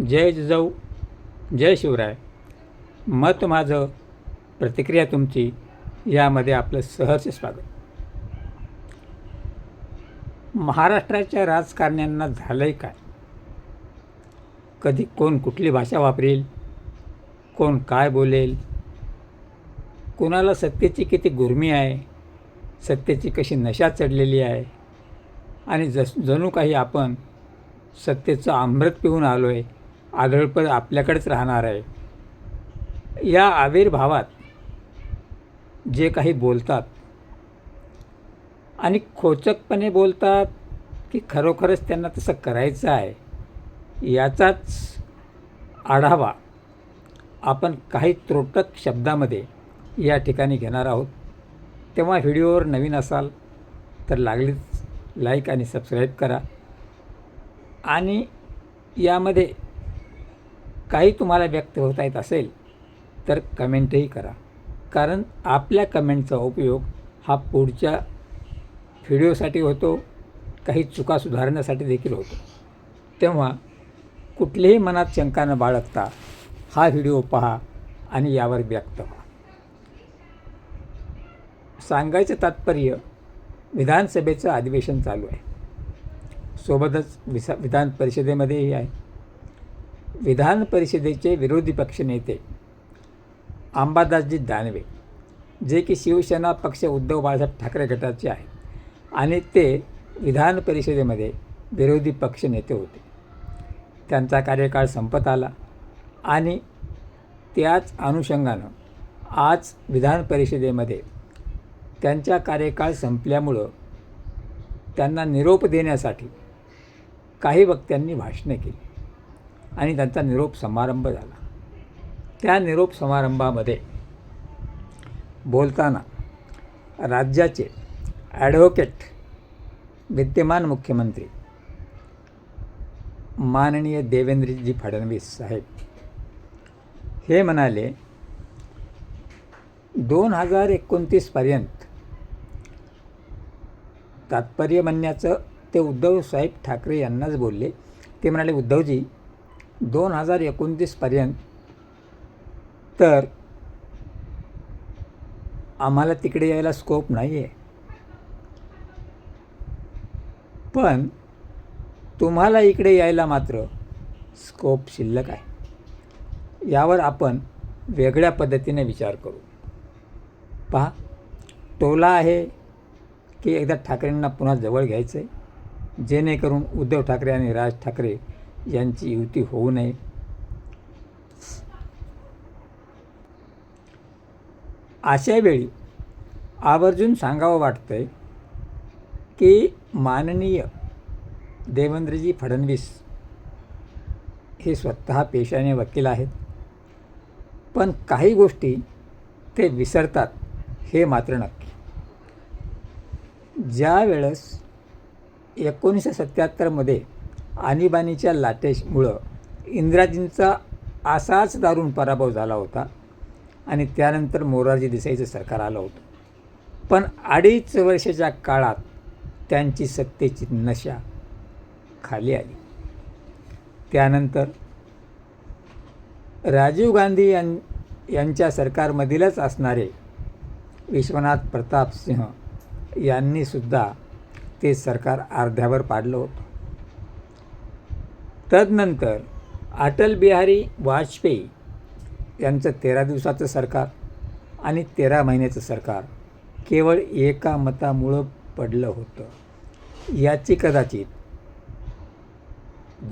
जय जिजाऊ जय शिवराय. मत माझं प्रतिक्रिया तुमची यामध्ये आपलं सहर्ष स्वागत. महाराष्ट्राच्या राजकारण्यांना झालं आहे काय? कधी कोण कुठली भाषा वापरेल? कोण काय बोलेल? कोणाला सत्तेची किती गुर्मी आहे? सत्तेची कशी नशा चढलेली आहे? आणि जस जणू काही आपण सत्तेचं अमृत पिऊन आलो आहे आदळपद आपल्याकडेच राहणार आहे. या आविर्भावात जे काही बोलतात आणि खोचकपणे बोलतात की खरोखरच त्यांना तसं करायचं आहे याचाच आढावा आपण काही त्रोटक शब्दामध्ये या ठिकाणी घेणार आहोत. तेव्हा व्हिडिओवर नवीन असाल तर लागलीच लाईक आणि सबस्क्राईब करा. आणि यामध्ये काही तुम्हाला व्यक्त होता येत असेल तर कमेंटही करा. कारण आपल्या कमेंटचा उपयोग हा पुढच्या व्हिडिओसाठी होतो काही चुका सुधारण्यासाठी देखील होतो. तेव्हा कुठलेही मनात शंका न बाळगता हा व्हिडिओ पहा आणि यावर व्यक्त व्हा. सांगायचं तात्पर्य विधानसभेचं अधिवेशन चालू आहे. सोबतच विसा विधान परिषदेमध्येही आहे. विधान परिषदेचे विरोधी पक्षनेते अंबादासजी दानवे जे की शिवसेना पक्ष उद्धव बाळासाहेब ठाकरे गटाचे आहेत आणि ते विधान परिषदेमध्ये विरोधी पक्षनेते होते. त्यांचा कार्यकाळ संपत आला आणि त्याच अनुषंगानं आज विधान परिषदेमध्ये त्यांचा कार्यकाळ संपल्यामुळं त्यांना निरोप देण्यासाठी काही वक्त्यांनी भाषणे केली. आणि त्यांचा निरोप समारंभ झाला. त्या निरोप समारंभामध्ये बोलताना राज्याचे ॲडव्होकेट विद्यमान मुख्यमंत्री माननीय देवेंद्रजी फडणवीस साहेब हे म्हणाले दोन हजार एकोणतीसपर्यंत तात्पर्य म्हणण्याचं ते उद्धव साहेब ठाकरे यांनाच बोलले. ते म्हणाले उद्धवजी दोन हजार एकोणतीसपर्यंत तर आम्हाला तिकडे यायला स्कोप नाही आहे पण तुम्हाला इकडे यायला मात्र स्कोप शिल्लक आहे. यावर आपण वेगळ्या पद्धतीने विचार करू. पहा टोला आहे की एकदा ठाकरेंना पुन्हा जवळ घ्यायचं आहे जेणेकरून उद्धव ठाकरे आणि राज ठाकरे यांची युती होऊ नये. अशा वेळी आवर्जून सांगावं वाटतं आहे की माननीय देवेंद्रजी फडणवीस हे स्वतः पेशाने वकील आहेत. पण काही गोष्टी ते विसरतात हे मात्र नक्की. ज्या वेळेस एकोणीसशे सत्याहत्तरमध्ये आणीबाणीच्या लाटेमुळं इंदिराजींचा असाच दारुण पराभव झाला होता आणि त्यानंतर मोरारजी देसाईचं सरकार आलं होतं. पण अडीच वर्षाच्या काळात त्यांची सत्तेची नशा खाली आली. त्यानंतर राजीव गांधी यां यांच्या सरकारमधीलच असणारे विश्वनाथ प्रताप सिंह यांनीसुद्धा ते सरकार अर्ध्यावर पाडलं होतं. तदनंतर अटल बिहारी वाजपेयी यांचं तेरा दिवसाचं सरकार आणि तेरा महिन्याचं सरकार केवळ एका मतामुळं पडलं होतं. याची कदाचित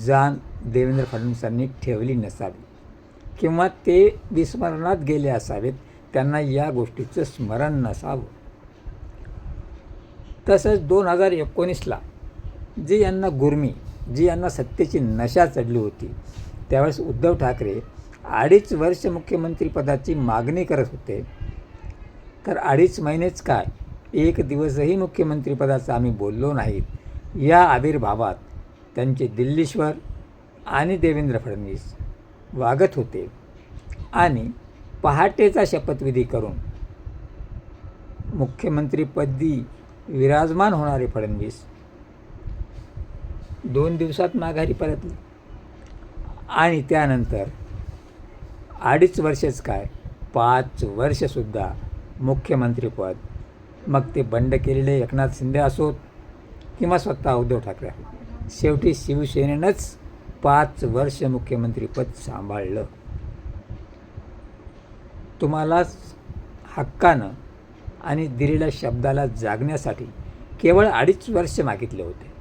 जाण देवेंद्र फडणवीसांनी ठेवली नसावी किंवा ते विस्मरणात गेले असावेत त्यांना या गोष्टीचं स्मरण नसावं. तसंच दोन हजार एकोणीसला जे यांना गुर्मी जी यांना सत्तेची नशा चढली होती त्यावेळेस उद्धव ठाकरे अडीच वर्ष मुख्यमंत्रीपदाची मागणी करत होते. तर अडीच महिनेच काय? एक दिवसही मुख्यमंत्रीपदाचं आम्ही बोललो नाहीत. या आविर्भावात त्यांचे दिल्लीश्वर आणि देवेंद्र फडणवीस वागत होते. आणि पहाटेचा शपथविधी करून मुख्यमंत्रीपदी विराजमान होणारे फडणवीस दोन दिवसात माघारी परतले. आणि त्यानंतर अडीच वर्षच काय पाच वर्षसुद्धा मुख्यमंत्रीपद मग ते बंड केलेले एकनाथ शिंदे असोत किंवा स्वतः उद्धव ठाकरे असोत. शेवटी शिवसेनेनंच पाच वर्ष मुख्यमंत्रीपद सांभाळलं. तुम्हाला हक्कानं आणि दिलेल्या शब्दाला जागण्यासाठी केवळ अडीच वर्ष मागितले होते.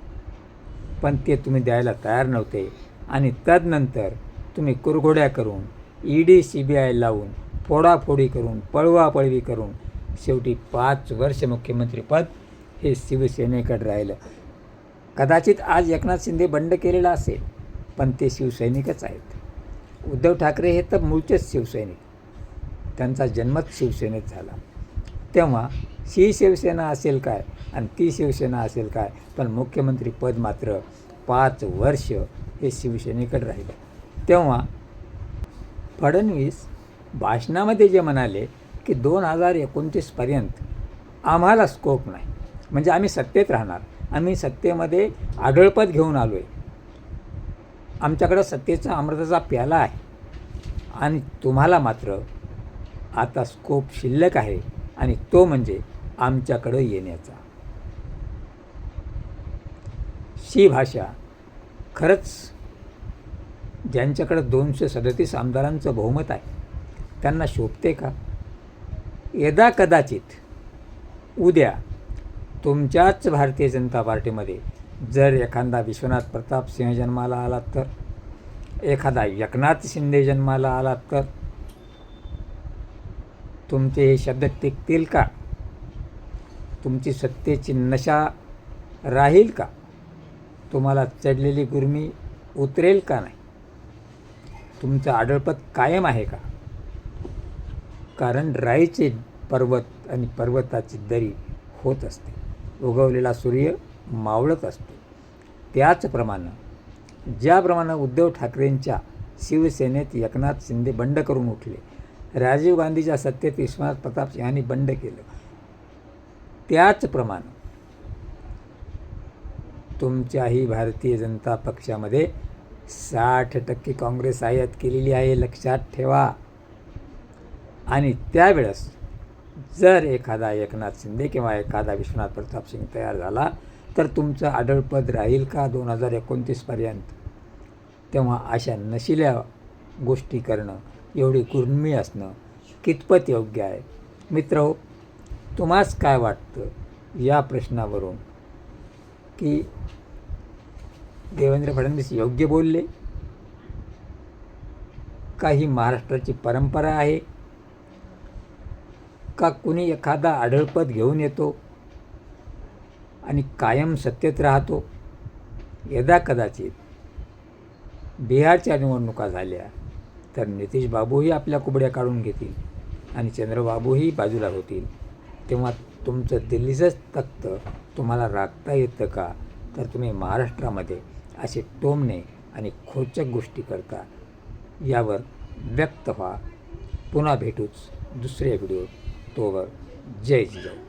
पण ते तुम्ही द्यायला तयार नव्हते. आणि तदनंतर तुम्ही कुरघोड्या करून E D C B I लावून फोडाफोडी करून पळवापळवी करून शेवटी पाच वर्ष मुख्यमंत्रीपद हे शिवसेनेकडे राहिलं. कदाचित आज एकनाथ शिंदे बंड केलेलं असेल पण ते शिवसैनिकच आहेत. उद्धव ठाकरे हे तर मूळचेच शिवसैनिक. त्यांचा जन्मच शिवसेनेत झाला. तेव्हा ही शिवसेना असेल काय? आणि ती शिवसेना असेल काय? पण मुख्यमंत्री पद मात्र पाच वर्ष हे शिवसेनेकडे राहिलं. तेव्हा फडणवीस भाषणामध्ये जे म्हणाले की दोन हजार एकोणतीसपर्यंत आम्हाला स्कोप नाही. म्हणजे आम्ही सत्तेत राहणार. आम्ही सत्तेमध्ये आढळपद घेऊन आलो आहे आमच्याकडं सत्तेचा अमृताचा प्याला आहे. आणि तुम्हाला मात्र आता स्कोप शिल्लक आहे. आणि तो म्हणजे आमच्याकडं येण्याचा. शी भाषा खरंच ज्यांच्याकडं दोनशे सदतीस आमदारांचं बहुमत आहे त्यांना शोभते का? यदा कदाचित उद्या तुमच्याच भारतीय जनता पार्टीमध्ये जर एखादा विश्वनाथ प्रताप सिंह जन्माला आला तर एखादा एकनाथ शिंदे जन्माला आला तर तुमचे हे शब्द टिकतील का? तुमची सत्तेची नशा राहील का? तुम्हाला चढलेली गुरमी उतरेल का नाही? तुमचं आडळपत कायम आहे का? कारण राईचे पर्वत आणि पर्वताची दरी होत असते. उगवलेला सूर्य मावळत असतो. त्याचप्रमाणे ज्याप्रमाणे उद्धव ठाकरेंच्या शिवसेनेत एकनाथ शिंदे बंड करून उठले राजीव गांधीच्या सत्तेत विश्वनाथ प्रताप यांनी बंड केलं त्याचप्रमाणे तुमच्याही भारतीय जनता पक्षामध्ये साठ टक्के काँग्रेस आयात केलेली आहे लक्षात ठेवा. आणि त्यावेळेस जर एखादा एकनाथ शिंदे किंवा एखादा विश्वनाथ प्रताप सिंग तयार झाला तर तुमचं आढळपद राहील का दोन हजार एकोणतीसपर्यंत तेव्हा अशा नशिल्या गोष्टी करणं एवढी कुर्मी असणं कितपत योग्य आहे? मित्र तुम्हास काय वाटतं या प्रश्नावरून? की देवेंद्र फडणवीस योग्य बोलले? का ही महाराष्ट्राची परंपरा आहे? का कुणी एखादा आढळपद घेऊन येतो आणि कायम सत्तेत राहतो? यदा कदाचित बिहारच्या निवडणुका झाल्या तर नितीश बाबूही आपल्या कुबड्या काढून घेतील आणि चंद्रबाबूही बाजूला होतील. तेव्हा तुमचं दिल्लीचंच तख्त तुम्हाला राखता येतं का? तर तुम्ही महाराष्ट्रामध्ये असे टोमणे आणि खोचक गोष्टी करता. यावर व्यक्त व्हा. पुन्हा भेटूच दुसऱ्या व्हिडिओ. तोवर जय जिजाऊ.